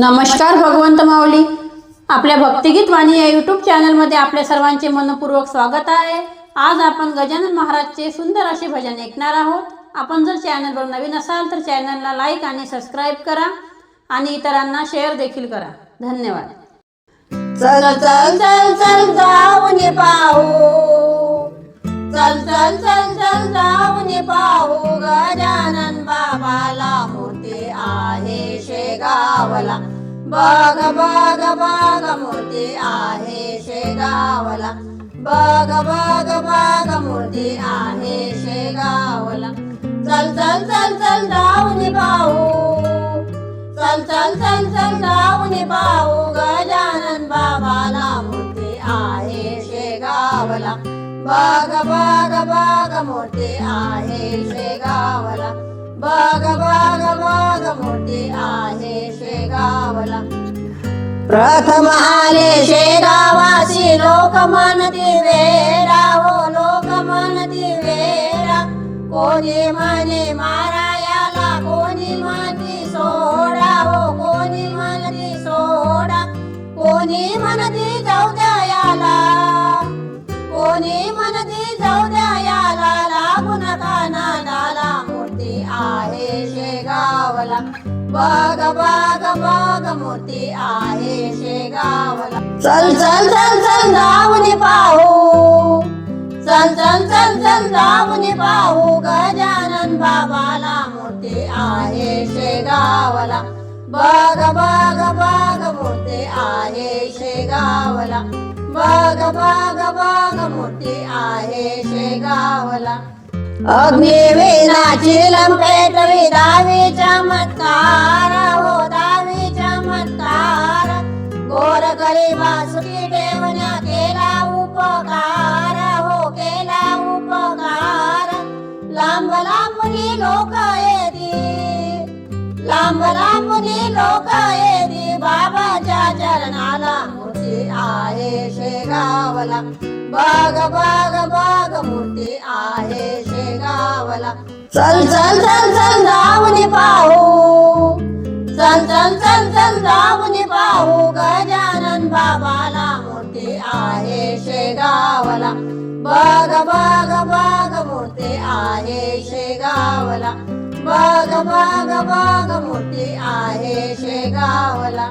नमस्कार भगवंत माऊली. आपल्या भक्तिगीत वाणी या यूट्यूब चॅनलमध्ये आपल्या सर्वांचे मनपूर्वक स्वागत आहे. आज आपण गजानन महाराजचे सुंदर असे भजन ऐकणार आहोत. आपण जर चॅनलवर नवीन असाल तर चॅनलला लाईक आणि सबस्क्राईब करा आणि इतरांना शेअर देखील करा. धन्यवाद. चल चल चल चल जाऊन पाहू. मूर्ती आहे शेगावला. बघ बघ बघ मूर्ती आहे शेगावला. बघ बघ बघ मूर्ती आहे शेगावला. चल चल चल चल जाऊन पाहू. चल चल चल चल जाऊन पाहू. गजानन बाबाला मूर्ती आहे शेगावला. बघ बघ बघ मूर्ती आहे शेगाव बघ बघ बघ मोठे आहे शेगावला प्रथम आले शेगावासी लोक म्हणती वेरा हो लोक म्हणती वेरा कोणी म्हणे मारा बघ बघ बघ मूर्ती आहे शेगावला चल चल चल चल जाऊन पाहू. चल चल चल चल जाऊन पाहू. गजानन बाबाला मूर्ती आहे शेगावला बघ बघ बघ मूर्ती आहे शेगावला बघ बघ बघ मूर्ती आहे शेगावला अग्निवीणाची लंपेटवी दावी चमत्कार लांब लांबनी लोक येती बाबाच्या चरणाला मूर्ती आहे शेगावला. बाग बाग बाग मूर्ती आहे शेगावला. चल चल चल चल जाऊन पाहू. चल चल चल चल जाऊन पाहू. गजानन बाबाला मूर्ती आहे शेगावला. बाग बाग बाग मूर्ती आहे शेगावला. बघ बघ बघ मोठी आहे शेगावला.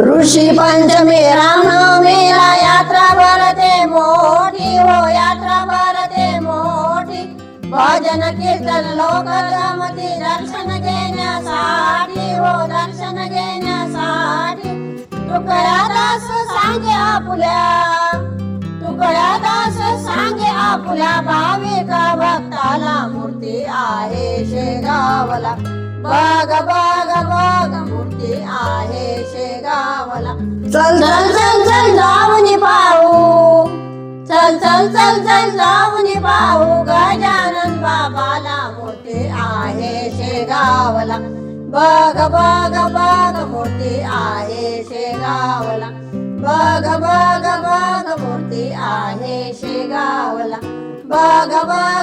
ऋषी पंचमी रामनवमीला यात्रा भरते मोठी हो यात्रा भरते मोठी. भजन कीर्तन लोक जमती दर्शन घेण्यासाठी हो दर्शन घेण्यासाठी. तुकड्या दास सांगे आपुल्या तुकड्या दास सांगे आपुल्या भाविका आहे शेगावला. बाग बाग बाग मूर्ती आहे शेगावला. चल चल चल चल जाऊन पाहू. चल चल चल चल जाऊन पाहू. गजानन बाबाला मूर्ती आहे शेगावला. बाग बाग बाग मूर्ती आहे शेगावला. बाग बाग बाग मूर्ती आहे शेगावला. बाग बाग